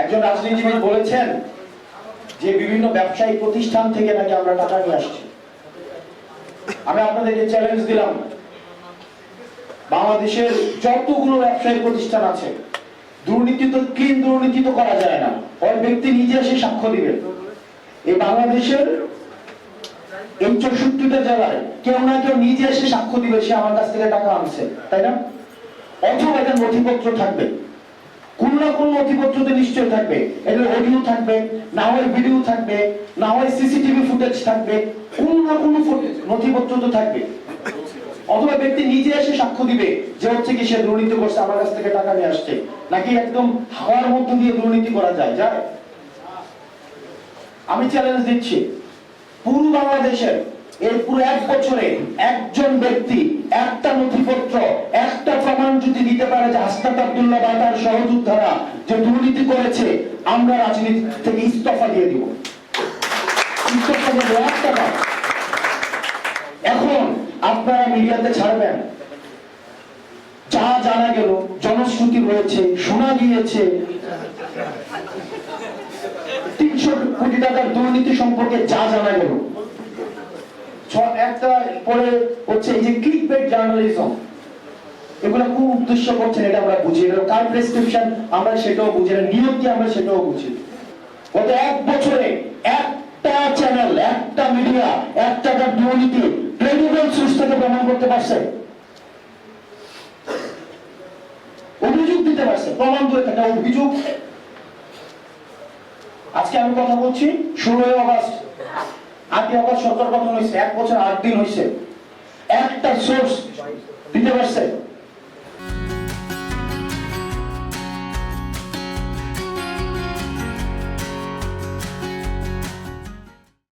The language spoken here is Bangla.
একজন রাজনীতিবিদ বলেছেন যে বিভিন্ন প্রতিষ্ঠান থেকে নাকি আমরা টাকা নিয়ে আসছি। আমি আপনাদেরকে চ্যালেঞ্জ দিলাম। বাংলাদেশের যতগুলো ব্যবসায়িক প্রতিষ্ঠান আছে, দুর্নীতি তো ক্লিন দুর্নীতি তো করা যায় না। ওই ব্যক্তি নিজে এসে সাক্ষ্য দিবে। এই বাংলাদেশের এই চৌষট্টিটা জেলায় কেউ না কেউ নিজে এসে সাক্ষ্য দিবে, সে আমার কাছ থেকে টাকা আনছে, তাই না? অথবা এটা নথিপত্র থাকবে। কোন না কোন নথিপত্রতে নিশ্চয় থাকবে। এটা অডিও থাকবে, না হয় ভিডিও থাকবে, না হয় সিসিটিভি ফুটেজ থাকবে, কোন না কোন নথিপত্র তো থাকবে। অথবা ব্যক্তি নিজে এসে সাক্ষ্য দিবে যে হচ্ছে কি সে দুর্নীতি করছে, আমার কাছ থেকে টাকা নিয়ে আসছে। নাকি একদম হাওয়ার মধ্য দিয়ে দুর্নীতি করা যায় যায়? আমি চ্যালেঞ্জ দিচ্ছি। পুরো বাংলাদেশের এর পুরো এক বছরে একজন ব্যক্তি যদি যে বা তার সহযোদ্ধারা যে দুর্নীতি করেছে, আমরা রাজনীতি থেকে ইস্তফা দিয়ে দিব। এখন আপনারা মিডিয়াতে ছাড়বেন। যা জানা গেল, জনশ্রুতি রয়েছে, শোনা গিয়েছে। তিনশো কোটি টাকার দুর্নীতি সম্পর্কে যা জানা গেল। একটা পরে হচ্ছে এই যে ক্লিক জার্নালিজম এগুলো কোন উদ্দেশ্য করছেন, এটা আমরা বুঝি। এটা কার প্রেসক্রিপশন আমরা সেটাও বুঝি না। নিয়ম কি আমরা সেটাও বুঝি। গত এক বছরে একটা চ্যানেল একটা মিডিয়া একটা দুর্নীতি ক্রেডিবল সোর্স থেকে প্রমাণ করতে পারছে। অভিযোগ দিতে পারছে, প্রমাণ দূরে থাকে, অভিযোগ। আজকে আমি কথা বলছি, ষোলোই অগস্ট। আটই অগস্ট সরকার গঠন হয়েছে? এক বছর, আট দিন হয়েছে। একটা সোর্স দিতে পারছে।